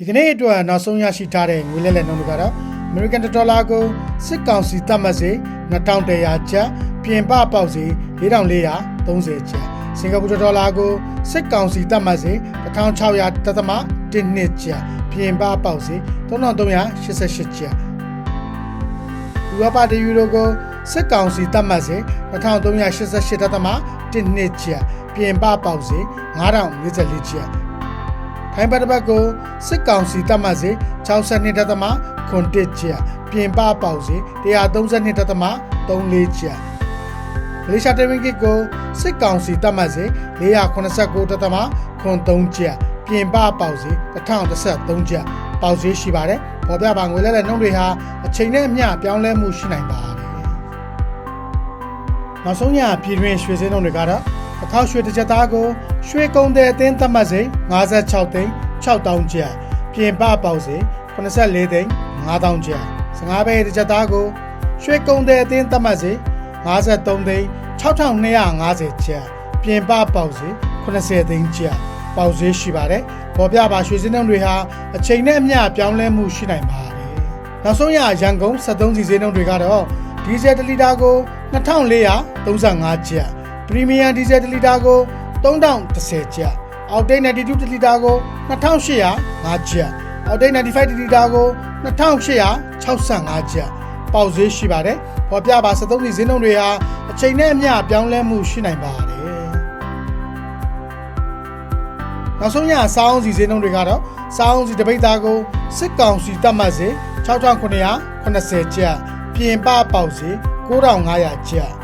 ဒီကနေ့အတွက်နောက်ဆုံးရရှိထားတဲ့ငွေလဲလှယ်နှုန်းတွေကတော့ American Dollar ကိုစစ်ကောင်စီသတ်မှတ်စေ2100ကျပ်ပြင်ပပေါက်စေ4430ကျပ်စင်ကာပူဒေါ်လာကိုစစ်ကောင်စီသတ်မှတ်စေ1600တသမ1နှစ်ကျပ်ပြင်ပပေါက်စေ3388ကျပ်ဥရောပတယူရိုကိုစစ်ကောင်စီသတ်မှတ်စေ2388တသမ1နှစ်ကျပ်ပြင်ပပေါက်စေ9044ကျပ် ထိုင်းဘတ်တစ်ပတ်ကိုစစ်ကောင်စီတပ်မှတ်စေ62ဒသမခွန်တစ်ကျပ်ပြင်ပပေါက်စေ132ဒသမ34ကျပ်မလေးရှားတရင်းကစ်ကိုစစ်ကောင်စီတပ်မှတ်စေ489ဒသမခွန်3ကျပ်ပြင်ပပေါက်စေ1013ကျပ်ပေါက်စေရှိပါတယ်ပေါ်ပြပါငွေလဲတဲ့နှုန်းတွေဟာအချိန်နဲ့အမျှပြောင်းလဲမှုရှိနိုင်ပါတယ်နောက်ဆုံးညပြည်တွင်းရွှေစင်းနှုန်းတွေကတော့ အခောက်ရွှေတစ်ချက်သားကိုရွှေကုံတဲ့အသင်းသတ်မှတ်စေ56သိန်း6000ကျပ်ပြင်ပပေါက်စေ84သိန်း9000ကျပ်15ပဲတစ်ချက်သားကိုရွှေကုံတဲ့အသင်းသတ်မှတ်စေ53သိန်း6250ကျပ်ပြင်ပပေါက်စေ80သိန်းကျပ်ပေါက်စေရှိပါတယ်ပေါ်ပြပါရွှေစင်းနှုန်းတွေဟာအချိန်နဲ့အမျှပြောင်းလဲမှုရှိနိုင်ပါတယ်နောက်ဆုံးရရန်ကုန်73စီစင်းနှုန်းတွေကတော့ဒီဇယ်1လီတာကို2435ကျပ် ပရီမီယံဒီဇယ်1လီတာကို3010ကျပ်အောက်တိတ်92တလီတာကို2805ကျပ်အောက်တိတ်95တလီတာကို2865ကျပ်ပေါက်ဈေးရှိပါတယ်ပေါ်ပြပါ73စီဈေးနှုန်းတွေဟာအချိန်နဲ့အမျှပြောင်းလဲမှုရှိနိုင်ပါတယ်နောက်ဆုံးရစောင်းစီဈေးနှုန်းတွေကတော့စောင်းစီတပိတ်သားကိုစစ်ကောင်စီတတ်မှတ်စေ6980ကျပ်ပြင်ပပေါက်ဈေး9500ကျပ်